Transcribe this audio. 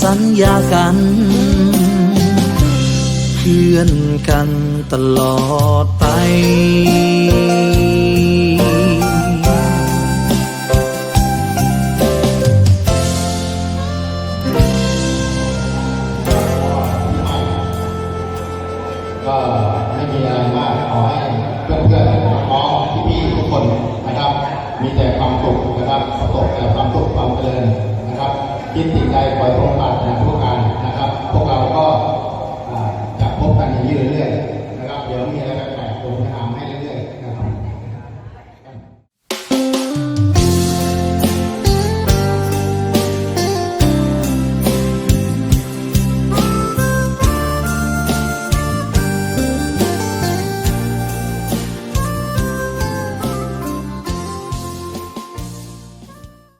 สัญญากัน เพื่อนกันตลอดไปก็ไม่มีอะไรมากขอให้เพื่อนๆน้องๆพี่ทุกคนนะครับ มีแต่ความสุขนะครับประสบแต่ความสุขความเจริญ คิดสิ่งใดขอให้สมปรารถนทุกการนะพวกกัน